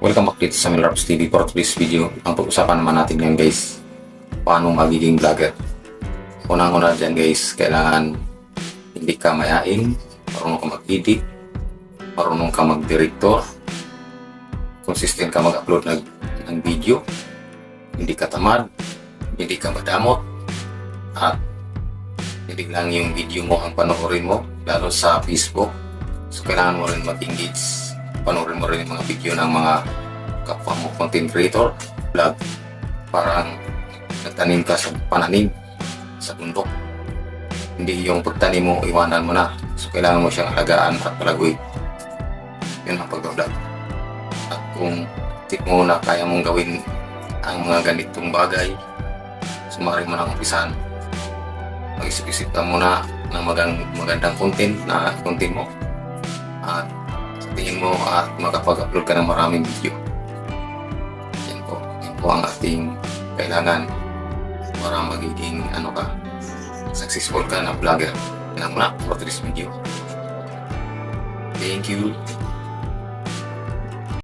Welcome back dito sa Milraps TV for today's video. Ang pag-usapan naman natin ngayon guys, paano magiging vlogger. Unang-una dyan guys, kailangan hindi ka mayain, marunong ka mag-edit, marunong ka mag-director, consistent ka mag-upload ng, ng video, hindi ka tamad, hindi ka madamot, at hindi lang yung video mo ang panoorin mo, lalo sa Facebook. So, kailangan mo rin mag-engage. Panoorin mo rin yung mga video ng mga kapwa mo content creator, vlog. Parang nagtanim ka sa pananim, sa bundok. Hindi yung pagtanim mo, iwanan mo na. So, kailangan mo siyang alagaan at palagoy. Yun ang pag-vlog. At kung tip mo na kaya mong gawin ang mga ganitong bagay, sumari mo ng umpisan, mag-isip-isip ka muna ng magang, magandang content na content mo at tingin mo at makapag-upload ka ng maraming video. Yan po. Yan po ang ating kailangan para magiging ano ka successful ka na vlogger. Yan ang muna for video. Thank you.